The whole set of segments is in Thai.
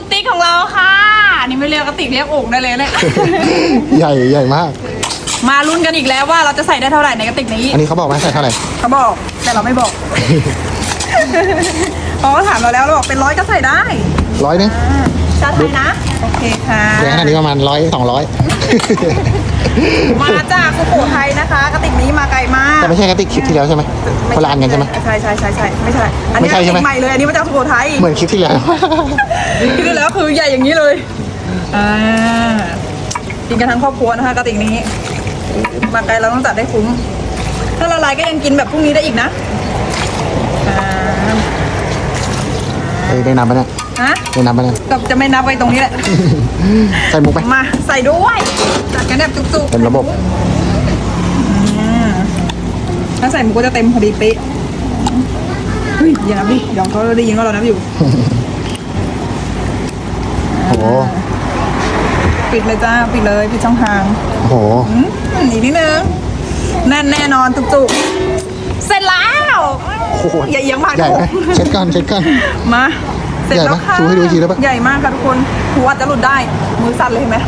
กติ๊กของเราค่ะนี่ไม่เรียกกระติกเรียกโอ่งได้เลยเนี่ย ใหญ่ใหญ่มาก มาลุ้นกันอีกแล้วว่าเราจะใส่ได้เท่าไหร่ในกระติกนี้อันนี้เขาบอกไหมใส่เท่าไหร่ เขาบอกแต่เราไม่บอกเพราะเขาถามเราแล้วเราบอกเป็นร้อยก็ใส่ได้ร้อยเนึย ชาไทยนะ โอเคค่ะใหญ่ขนาดนี้ประมาณร้อยสองร้อยมาจากสุโขทัยนะคะ กระติกนี้มาไกลมากแต่ไม่ใช่กระติกคลิปที่แล้วใช่ไหมคนละอันกันใช่ไหมใช่ใช่ใช่ใช่ไม่ใช่ อันนี้ไม่ใช่ใช่ไหมกระติกใหม่เลยอันนี้มาจากสุโขทัยเหมือนคลิปที่แล้วคิดดูแล้วคือใหญ่อย่างนี้เลยอ่ากินกันทั้งครอบครัวนะคะกระติกนี้ มาไกลเราต้องจัดได้คุ้ม ถ้าละลายก็ยังกินแบบพรุ่งนี้ได้อีกนะเอ้ยได้นำปะเนี่ย ฮะได้นำปะเนี่ยก็จะไม่นับไว้ตรงนี้แหละ ใส่มุกไหมมาใส่ด้วยจัดกันแบบจุกๆเต็มระบบอืมถ้าใส่หมูก็จะเต็มพอดีเป๊ะเฮ้ยอย่านับดิเดี๋ยวเขาได้ยินว่าเรานับอยู่ โอ้โหปิดเลยจ้าปิดเลยปิดช่องทางโอ้โหอืมอีกนิดนึงแน่นแน่นอนจุกๆเสร็จแล้ว โอ้โหอย่าเอียงมากใหญ่ทุกไหมคนเช็ดก่อนเช็ดก่อนมา เสร็จแล้วค่ะใหญ่ปะชูให้ดูอีกทีได้ปะ ใหญ่มากค่ะทุกคนหัวจะหลุดได้ มือสั่นเลยเห็นไหม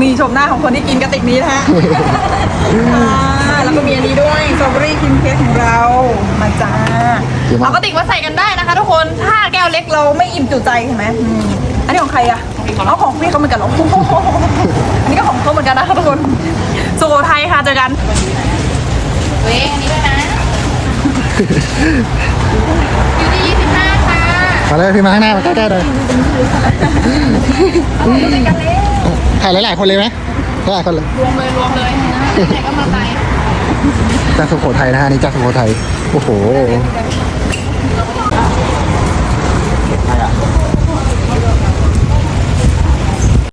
มีชมหน้าของคนที่กินกระติกนี้นะฮะอ่าแล้วก็มีอันนี้ด้วยสตรอเบอรี่ครีมเค้กของเรา มาจ้าเดี๋ยวมาเอากระติกมาใส่กันได้นะคะทุกคน ถ้าแก้วเล็กเราไม่อิ่มจุใจเห็นไหมอืมอันนี้ของใครอะเอาของพี่เขาเหมือนกันเหรอ อันนี้ก็ของเขาเหมือนกันนะคะทุกคนสุโขทัยค่ะเจอกัน เว้ยอันนี้ด้วยนะ อยู่ที่ยี่สิบห้าค่ะ มาเลยพี่มาข้างหน้ามาใกล้ๆเลยถ่ายหลายๆคนเลยไหมหลายคนเลยรวมเลยรวมเลยไหนก็มาไปจากสุโขทัยนะฮะอันนี่จากสุโขทัยโอ้โห